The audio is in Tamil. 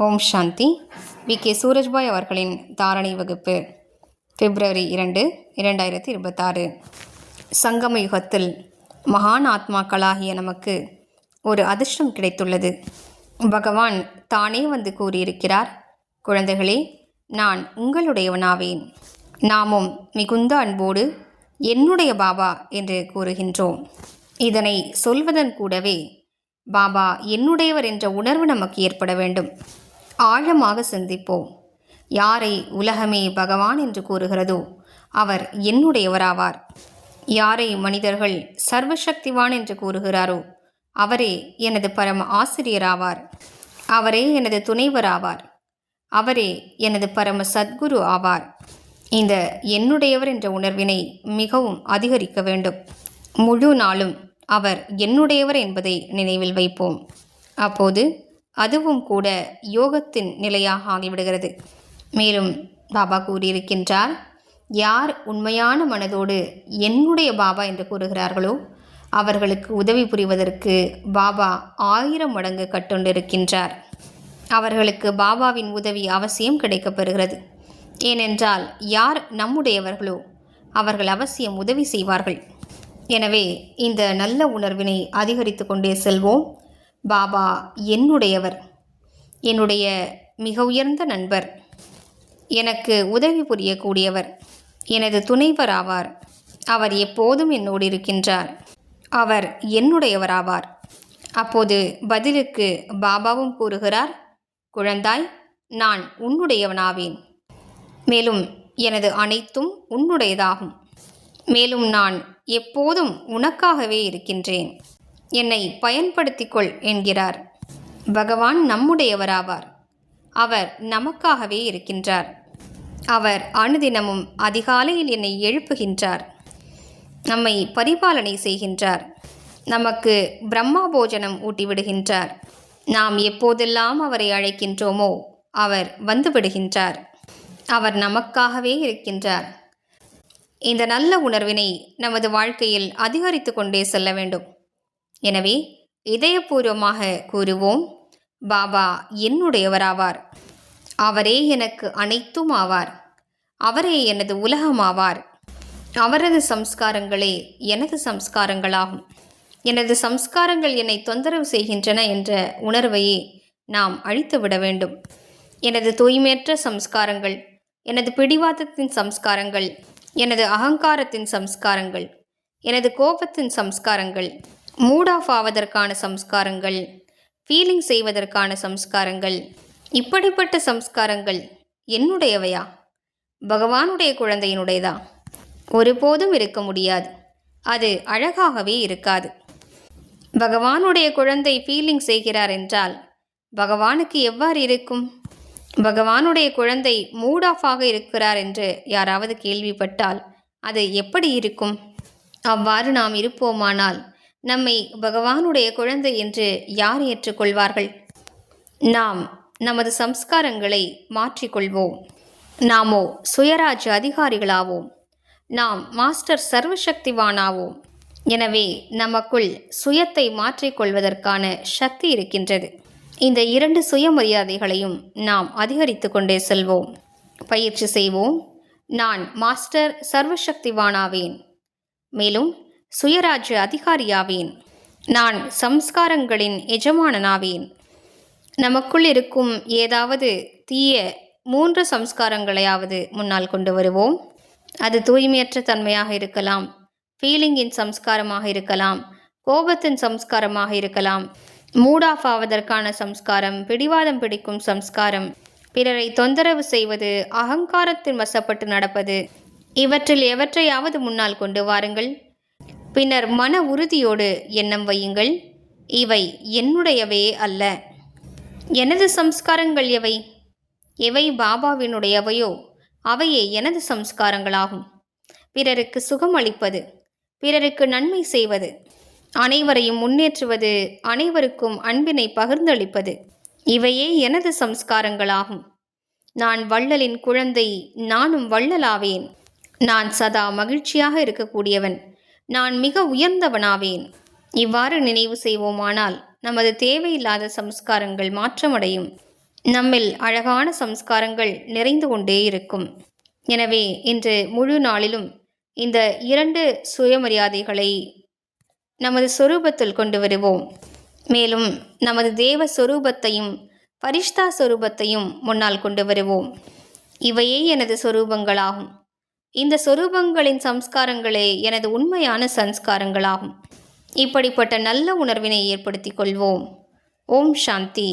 Om Shanti. We. K. Surajbhai அவர்களின் தாரணை வகுப்பு பிப்ரவரி இரண்டு இரண்டாயிரத்தி இருபத்தாறு. சங்கம யுகத்தில் மகான் ஆத்மாக்களாகிய நமக்கு ஒரு அதிர்ஷ்டம் கிடைத்துள்ளது. பகவான் தானே வந்து கூறியிருக்கிறார் குழந்தைகளே நான் உங்களுடையவனாவேன். நாமும் மிகுந்த அன்போடு என்னுடைய பாபா என்று கூறுகின்றோம். இதனை சொல்வதன் கூடவே பாபா என்னுடையவர் என்ற உணர்வு நமக்கு ஏற்பட வேண்டும். ஆழமாக சிந்திப்போம். யாரை உலகமே பகவான் என்று கூறுகிறதோ அவர் என்னுடையவராவார். யாரை மனிதர்கள் சர்வசக்திவான் என்று கூறுகிறாரோ அவரே எனது பரம ஆசிரியராவார். அவரே எனது துணைவராவார். அவரே எனது பரம சத்குரு ஆவார். இந்த என்னுடையவர் என்ற உணர்வினை மிகவும் அதிகரிக்க வேண்டும். முழு நாளும் அவர் என்னுடையவர் என்பதை நினைவில் வைப்போம். அப்போது அதுவும் கூட யோகத்தின் நிலையாக ஆகிவிடுகிறது. மேலும் பாபா கூறியிருக்கின்றார் யார் உண்மையான மனதோடு என்னுடைய பாபா என்று கூறுகிறார்களோ அவர்களுக்கு உதவி புரிவதற்கு பாபா ஆயிரம் மடங்கு கட்டுண்டிருக்கின்றார். அவர்களுக்கு பாபாவின் உதவி அவசியம் கிடைக்கப்பெறுகிறது ஏனென்றால் யார் நம்முடையவர்களோ அவர்கள் அவசியம் உதவி செய்வார்கள். எனவே இந்த நல்ல உணர்வினை அதிகரித்து கொண்டே செல்வோம். பாபா என்னுடையவர். என்னுடைய மிக உயர்ந்த நண்பர். எனக்கு உதவி புரியக்கூடியவர். எனது துணைவர் ஆவார். அவர் எப்போதும் என்னோடு இருக்கின்றார். அவர் என்னுடையவராவார் அப்போது பதிலுக்கு பாபாவும் கூறுகிறார் குழந்தாய் நான் உன்னுடையவனாவேன். மேலும் எனது அனைத்தும் உன்னுடையதாகும். மேலும் நான் எப்போதும் உனக்காகவே இருக்கின்றேன். என்னை பயன்படுத்திக்கொள் என்கிறார். பகவான் நம்முடையவராவார். அவர் நமக்காகவே இருக்கின்றார். அவர் அனுதினமும் அதிகாலையில் என்னை எழுப்புகின்றார். நம்மை பரிபாலனை செய்கின்றார். நமக்கு பிரம்மா போஜனம் ஊட்டிவிடுகின்றார். நாம் எப்போதெல்லாம் அவரை அழைக்கின்றோமோ அவர் வந்துவிடுகின்றார். அவர் நமக்காகவே இருக்கின்றார். இந்த நல்ல உணர்வினை நமது வாழ்க்கையில் அதிகரித்து கொண்டே செல்ல வேண்டும். எனவே இதயபூர்வமாக கூறுவோம் பாபா என்னுடையவராவார். அவரே எனக்கு அனைத்தும் ஆவார். அவரே எனது உலகமாவார். அவரது சம்ஸ்காரங்களே எனது சம்ஸ்காரங்களாகும். எனது சம்ஸ்காரங்கள் என்னை தொந்தரவு செய்கின்றன என்ற உணர்வையே நாம் அழித்துவிட வேண்டும். எனது தூய்மையற்ற சம்ஸ்காரங்கள் எனது பிடிவாதத்தின் சம்ஸ்காரங்கள் எனது அகங்காரத்தின் சம்ஸ்காரங்கள் எனது கோபத்தின் சம்ஸ்காரங்கள் மூட் ஆஃப் ஆவதற்கான சம்ஸ்காரங்கள் ஃபீலிங் செய்வதற்கான சம்ஸ்காரங்கள் இப்படிப்பட்ட சம்ஸ்காரங்கள் என்னுடையவையா? பகவானுடைய குழந்தையினுடையதா? ஒருபோதும் இருக்க முடியாது. அது அழகாகவே இருக்காது. பகவானுடைய குழந்தை ஃபீலிங் செய்கிறார் என்றால் பகவானுக்கு எவ்வாறு இருக்கும்? பகவானுடைய குழந்தை மூட் ஆஃப் ஆக இருக்கிறார் என்று யாராவது கேள்விப்பட்டால் அது எப்படி இருக்கும்? அவ்வாறு நாம் இருப்போமானால் நம்மை பகவானுடைய குழந்தை என்று யார் ஏற்றுக்கொள்வார்கள்? நாம் நமது சம்ஸ்காரங்களை மாற்றிக்கொள்வோம். நாமோ சுயராஜ் அதிகாரிகளாவோம். நாம் மாஸ்டர் சர்வசக்திவானாவோம். எனவே நமக்குள் சுயத்தை மாற்றிக்கொள்வதற்கான சக்தி இருக்கின்றது. இந்த இரண்டு சுயமரியாதைகளையும் நாம் அதிகரித்து கொண்டே செல்வோம். பயிற்சி செய்வோம். நான் மாஸ்டர் சர்வசக்திவானாவேன். மேலும் சுயராஜ்ய அதிகாரியாவேன். நான் சம்ஸ்காரங்களின் எஜமானனாவேன். நமக்குள் இருக்கும் ஏதாவது தீய மூன்று சம்ஸ்காரங்களையாவது முன்னால் கொண்டு வருவோம். அது தூய்மையற்ற தன்மையாக இருக்கலாம் ஃபீலிங்கின் சம்ஸ்காரமாக இருக்கலாம் கோபத்தின் சம்ஸ்காரமாக இருக்கலாம். மூட் ஆஃப் ஆவதற்கான சம்ஸ்காரம் பிடிவாதம் பிடிக்கும் சம்ஸ்காரம். பிறரை தொந்தரவு செய்வது அகங்காரத்தில் வசப்பட்டு நடப்பது. இவற்றில் எவற்றையாவது முன்னால் கொண்டு வாருங்கள். பின்னர் மன உறுதியோடு எண்ணம் வையுங்கள். இவை என்னுடையவே அல்ல. எனது சம்ஸ்காரங்கள் எவை? எவை பாபாவினுடையவையோ அவையே எனது சம்ஸ்காரங்களாகும். பிறருக்கு சுகம் அளிப்பது பிறருக்கு நன்மை செய்வது அனைவரையும் முன்னேற்றுவது அனைவருக்கும் அன்பினை பகிர்ந்தளிப்பது இவையே எனது சம்ஸ்காரங்களாகும். நான் வள்ளலின் குழந்தை நானும் வள்ளலாவேன். நான் சதா மகிழ்ச்சியாக இருக்கக்கூடியவன். நான் மிக உயர்ந்தவனாவேன். இவ்வாறு நினைவு செய்வோமானால் நமது தேவையில்லாத சம்ஸ்காரங்கள் மாற்றமடையும். நம்மில் அழகான சம்ஸ்காரங்கள் நிறைந்து கொண்டே இருக்கும். எனவே இன்று முழு நாளிலும் இந்த இரண்டு சுயமரியாதைகளை நமது சொரூபத்தில் கொண்டு வருவோம். மேலும் நமது தேவ சொரூபத்தையும் பரிஷ்தா சொரூபத்தையும் முன்னால் கொண்டு வருவோம். இவையே எனது சொரூபங்களாகும். இந்த சொரூபங்களின் சம்ஸ்காரங்களே எனது உண்மையான சம்ஸ்காரங்களாகும். இப்படிப்பட்ட நல்ல உணர்வினை ஏற்படுத்திக் கொள்வோம். ஓம் சாந்தி.